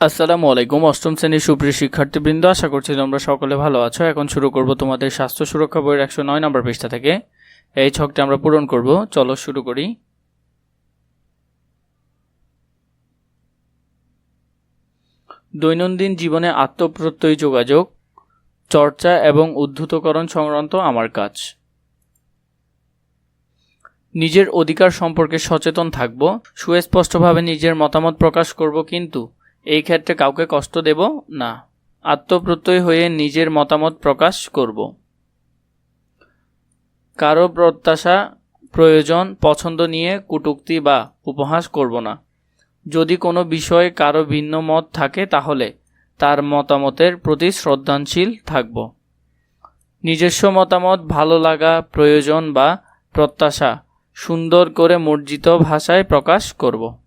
আসসালামু আলাইকুম। অষ্টম শ্রেণির সুপ্রিয় শিক্ষার্থীবৃন্দ, আশা করছি তোমরা সকলে ভালো আছো। এখন শুরু করব তোমাদের স্বাস্থ্য সুরক্ষা বইয়ের একশো নয় নম্বর পৃষ্ঠা থেকে। এই ছকটি আমরা পূরণ করব। চলো শুরু করি। দৈনন্দিন জীবনে আত্মপ্রত্যয়ী যোগাযোগ, চর্চা এবং উদ্ধৃতকরণ সংক্রান্ত আমার কাজ। নিজের অধিকার সম্পর্কে সচেতন থাকব। সুস্পষ্টভাবে নিজের মতামত প্রকাশ করব কিন্তু এই ক্ষেত্রে কাউকে কষ্ট দেব না। আত্মপ্রত্যয় হয়ে নিজের মতামত প্রকাশ করব। কারও প্রত্যাশা, প্রয়োজন, পছন্দ নিয়ে কটূক্তি বা উপহাস করব না। যদি কোনো বিষয়ে কারও ভিন্ন মত থাকে তাহলে তার মতামতের প্রতি শ্রদ্ধাশীল থাকব। নিজস্ব মতামত, ভালো লাগা, প্রয়োজন বা প্রত্যাশা সুন্দর করে মর্জিত ভাষায় প্রকাশ করব।